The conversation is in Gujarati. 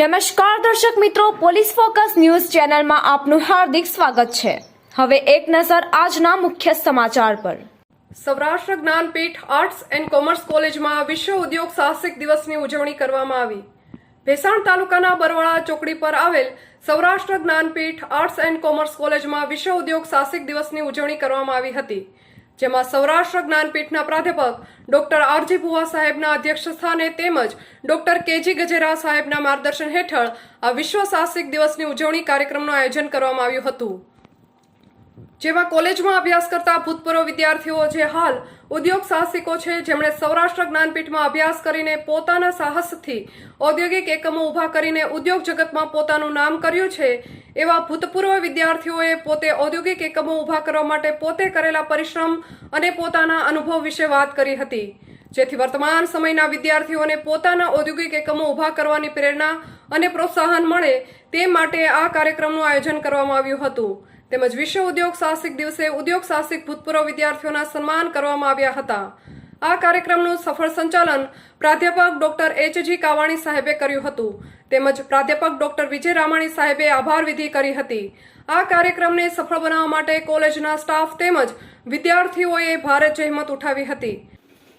નમસ્કાર દર્શક મિત્રો, પોલીસ ફોકસ ન્યૂઝ ચેનલમાં આપનું હાર્દિક સ્વાગત છે. હવે એક નજર આજના મુખ્ય સમાચાર પર. Saurashtra Gyanpeeth arts and commerce કોલેજમાં વિશ્વ ઉદ્યોગ સાહસિક દિવસની ઉજવણી કરવામાં આવી. ભેસાણ તાલુકાના બરવાળા ચોકડી પર આવેલ Saurashtra Gyanpeeth arts and commerce કોલેજમાં વિશ્વ ઉદ્યોગ સાહસિક દિવસની ઉજવણી કરવામાં આવી હતી. જેમાં સૌરાષ્ટ્ર જ્ઞાનપીઠના પ્રાધ્યાપક ડોક્ટર આરજી ભુવા સાહેબના અધ્યક્ષ સ્થાને તેમજ ડોક્ટર કેજી ગજેરા સાહેબના માર્ગદર્શન હેઠળ આ વિશ્વ સાહસિક દિવસની ઉજવણી કાર્યક્રમનું આયોજન કરવામાં આવ્યું હતું. જેમાં કોલેજમાં અભ્યાસ કરતા ભૂતપૂર્વ વિદ્યાર્થીઓ જે હાલ ઉદ્યોગ સાહસિકો છે, જેમણે સૌરાષ્ટ્ર જ્ઞાનપીઠમાં અભ્યાસ કરીને પોતાના સાહસથી ઔદ્યોગિક એકમો ઊભા કરીને ઉદ્યોગ જગતમાં પોતાનું નામ કર્યું છે, એવા ભૂતપૂર્વ વિદ્યાર્થીઓએ પોતે ઔદ્યોગિક એકમો ઊભા કરવા માટે પોતે કરેલા પરિશ્રમ અને પોતાના અનુભવ વિશે વાત કરી હતી. જેથી વર્તમાન સમયના વિદ્યાર્થીઓને પોતાના ઔદ્યોગિક એકમો ઊભા કરવાની પ્રેરણા અને પ્રોત્સાહન મળે તે માટે આ કાર્યક્રમનું આયોજન કરવામાં આવ્યું હતું. તેમજ વિશ્વ ઉદ્યોગ સાહસિક દિવસે ઉદ્યોગ સાહસિક ભૂતપૂર્વ વિદ્યાર્થીઓના સન્માન કરવામાં આવ્યા હતા. આ કાર્યક્રમનું સફળ સંચાલન પ્રાધ્યાપક ડોક્ટર એચજી કાવાણી સાહેબે કર્યું હતું. તેમજ પ્રાધ્યાપક ડોક્ટર વિજય રામાણી સાહેબે આભાર વિધિ કરી હતી. આ કાર્યક્રમને સફળ બનાવવા માટે કોલેજના સ્ટાફ તેમજ વિદ્યાર્થીઓએ ભારે જહેમત ઉઠાવી હતી.